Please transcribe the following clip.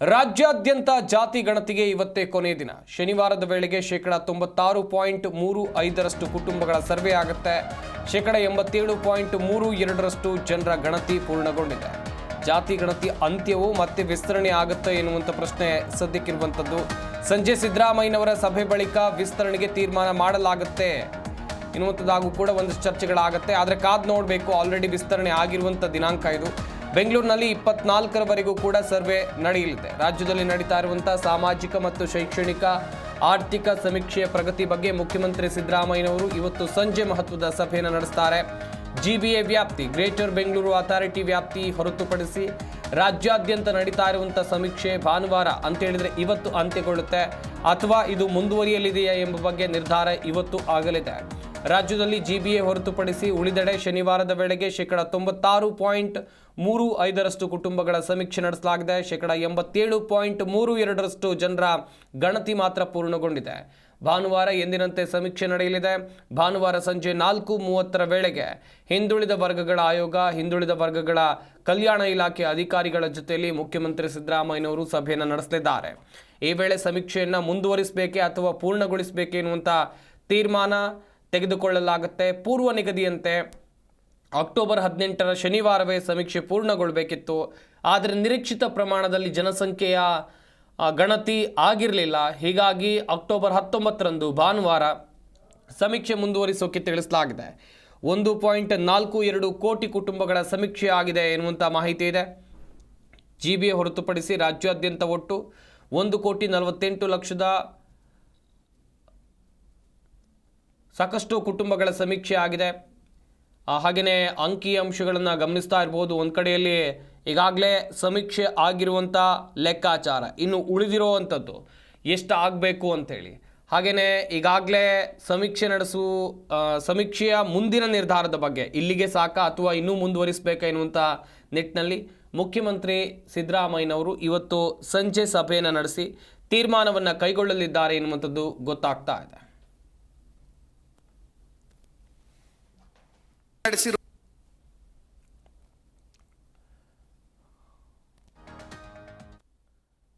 ರಾಜ್ಯಾದ್ಯಂತ ಜಾತಿ ಗಣತಿಗೆ ಇವತ್ತೇ ಕೊನೆಯ ದಿನ. ಶನಿವಾರದ ವೇಳೆಗೆ ಶೇಕಡ ತೊಂಬತ್ತಾರು ಪಾಯಿಂಟ್ ಮೂರು ಐದರಷ್ಟು ಕುಟುಂಬಗಳ ಸರ್ವೆ ಆಗುತ್ತೆ. ಶೇಕಡ ಎಂಬತ್ತೇಳು ಪಾಯಿಂಟ್ ಮೂರು ಎರಡರಷ್ಟು ಜನರ ಗಣತಿ ಪೂರ್ಣಗೊಂಡಿದೆ. ಜಾತಿ ಗಣತಿ ಅಂತ್ಯವು ಮತ್ತೆ ವಿಸ್ತರಣೆ ಆಗುತ್ತೆ ಎನ್ನುವಂಥ ಪ್ರಶ್ನೆ ಸದ್ಯಕ್ಕಿರುವಂಥದ್ದು. ಸಂಜೆ ಸಿದ್ದರಾಮಯ್ಯನವರ ಸಭೆ ಬಳಿಕ ವಿಸ್ತರಣೆಗೆ ತೀರ್ಮಾನ ಮಾಡಲಾಗುತ್ತೆ. ಎನ್ನುವಂಥದ್ದಾಗೂ ಕೂಡ ಒಂದಷ್ಟು ಚರ್ಚೆಗಳಾಗುತ್ತೆ. ಆದರೆ ಕಾದ್ ನೋಡಬೇಕು. ಆಲ್ರೆಡಿ ವಿಸ್ತರಣೆ ಆಗಿರುವಂಥ ದಿನಾಂಕ ಇದು. ಬೆಂಗಳೂರಿನಲ್ಲಿ ಇಪ್ಪತ್ನಾಲ್ಕರವರೆಗೂ ಕೂಡ ಸರ್ವೆ ನಡೆಯಲಿದೆ. ರಾಜ್ಯದಲ್ಲಿ ನಡೀತಾ ಇರುವಂತಹ ಸಾಮಾಜಿಕ ಮತ್ತು ಶೈಕ್ಷಣಿಕ ಆರ್ಥಿಕ ಸಮೀಕ್ಷೆಯ ಪ್ರಗತಿ ಬಗ್ಗೆ ಮುಖ್ಯಮಂತ್ರಿ ಸಿದ್ದರಾಮಯ್ಯನವರು ಇವತ್ತು ಸಂಜೆ ಮಹತ್ವದ ಸಭೆಯನ್ನು ನಡೆಸ್ತಾರೆ. ಜಿಬಿಎ ವ್ಯಾಪ್ತಿ, ಗ್ರೇಟರ್ ಬೆಂಗಳೂರು ಅಥಾರಿಟಿ ವ್ಯಾಪ್ತಿ ಹೊರತುಪಡಿಸಿ ರಾಜ್ಯಾದ್ಯಂತ ನಡೀತಾ ಇರುವಂಥ ಸಮೀಕ್ಷೆ ಭಾನುವಾರ ಅಂತ ಹೇಳಿದರೆ ಇವತ್ತು ಅಂತ್ಯಗೊಳ್ಳುತ್ತೆ. ಅಥವಾ ಇದು ಮುಂದುವರಿಯಲಿದೆಯೇ ಎಂಬ ಬಗ್ಗೆ ನಿರ್ಧಾರ ಇವತ್ತು ಆಗಲಿದೆ. ರಾಜ್ಯದಲ್ಲಿ ಜಿಬಿಎ ಹೊರತುಪಡಿಸಿ ಉಳಿದೆಡೆ ಶನಿವಾರದ ವೇಳೆಗೆ ಶೇಕಡ ತೊಂಬತ್ತಾರು ಪಾಯಿಂಟ್ ಮೂರು ಐದರಷ್ಟು ಕುಟುಂಬಗಳ ಸಮೀಕ್ಷೆ ನಡೆಸಲಾಗಿದೆ. ಶೇಕಡ ಎಂಬತ್ತೇಳು ಪಾಯಿಂಟ್ ಮೂರು ಎರಡರಷ್ಟು ಜನರ ಗಣತಿ ಮಾತ್ರ ಪೂರ್ಣಗೊಂಡಿದೆ. ಭಾನುವಾರ ಎಂದಿನಂತೆ ಸಮೀಕ್ಷೆ ನಡೆಯಲಿದೆ. ಭಾನುವಾರ ಸಂಜೆ ನಾಲ್ಕು ಮೂವತ್ತರ ವೇಳೆಗೆ ಹಿಂದುಳಿದ ವರ್ಗಗಳ ಆಯೋಗ, ಹಿಂದುಳಿದ ವರ್ಗಗಳ ಕಲ್ಯಾಣ ಇಲಾಖೆ ಅಧಿಕಾರಿಗಳ ಜೊತೆಯಲ್ಲಿ ಮುಖ್ಯಮಂತ್ರಿ ಸಿದ್ದರಾಮಯ್ಯನವರು ಸಭೆಯನ್ನು ನಡೆಸಲಿದ್ದಾರೆ. ಈ ವೇಳೆ ಸಮೀಕ್ಷೆಯನ್ನು ಮುಂದುವರಿಸಬೇಕೆ ಅಥವಾ ಪೂರ್ಣಗೊಳಿಸಬೇಕೆ ಎನ್ನುವಂಥ ತೀರ್ಮಾನ ತೆಗೆದುಕೊಳ್ಳಲಾಗುತ್ತೆ. ಪೂರ್ವ ನಿಗದಿಯಂತೆ ಅಕ್ಟೋಬರ್ ಹದಿನೆಂಟರ ಶನಿವಾರವೇ ಸಮೀಕ್ಷೆ ಪೂರ್ಣಗೊಳ್ಳಬೇಕಿತ್ತು ಆದರೆ ನಿರೀಕ್ಷಿತ ಪ್ರಮಾಣದಲ್ಲಿ ಜನಸಂಖ್ಯೆಯ ಗಣತಿ ಆಗಿರಲಿಲ್ಲ. ಹೀಗಾಗಿ ಅಕ್ಟೋಬರ್ ಹತ್ತೊಂಬತ್ತರಂದು ಭಾನುವಾರ ಸಮೀಕ್ಷೆ ಮುಂದುವರಿಸೋಕೆ ತಿಳಿಸಲಾಗಿದೆ. ಒಂದು ಪಾಯಿಂಟ್ ನಾಲ್ಕು ಎರಡು ಕೋಟಿ ಕುಟುಂಬಗಳ ಸಮೀಕ್ಷೆ ಆಗಿದೆ ಎನ್ನುವಂಥ ಮಾಹಿತಿ ಇದೆ. ಜಿ ಬಿ ಹೊರತುಪಡಿಸಿ ರಾಜ್ಯಾದ್ಯಂತ ಒಟ್ಟು ಒಂದು ಕೋಟಿ ನಲವತ್ತೆಂಟು ಲಕ್ಷದ ಸಾಕಷ್ಟು ಕುಟುಂಬಗಳ ಸಮೀಕ್ಷೆ ಆಗಿದೆ. ಹಾಗೆಯೇ ಅಂಕಿ ಅಂಶಗಳನ್ನು ಗಮನಿಸ್ತಾ ಇರ್ಬೋದು. ಒಂದು ಕಡೆಯಲ್ಲಿ ಈಗಾಗಲೇ ಸಮೀಕ್ಷೆ ಆಗಿರುವಂಥ ಲೆಕ್ಕಾಚಾರ, ಇನ್ನು ಉಳಿದಿರುವಂಥದ್ದು ಎಷ್ಟು ಆಗಬೇಕು ಅಂಥೇಳಿ. ಹಾಗೆಯೇ ಈಗಾಗಲೇ ಸಮೀಕ್ಷೆ ನಡೆಸು ಸಮೀಕ್ಷೆಯ ಮುಂದಿನ ನಿರ್ಧಾರದ ಬಗ್ಗೆ, ಇಲ್ಲಿಗೆ ಸಾಕಾ ಅಥವಾ ಇನ್ನೂ ಮುಂದುವರಿಸಬೇಕಾ ಎನ್ನುವಂಥ ನಿಟ್ಟಿನಲ್ಲಿ ಮುಖ್ಯಮಂತ್ರಿ ಸಿದ್ದರಾಮಯ್ಯನವರು ಇವತ್ತು ಸಂಜೆ ಸಭೆಯನ್ನು ನಡೆಸಿ ತೀರ್ಮಾನವನ್ನು ಕೈಗೊಳ್ಳಲಿದ್ದಾರೆ ಎನ್ನುವಂಥದ್ದು ಗೊತ್ತಾಗ್ತಾ ಇದೆ.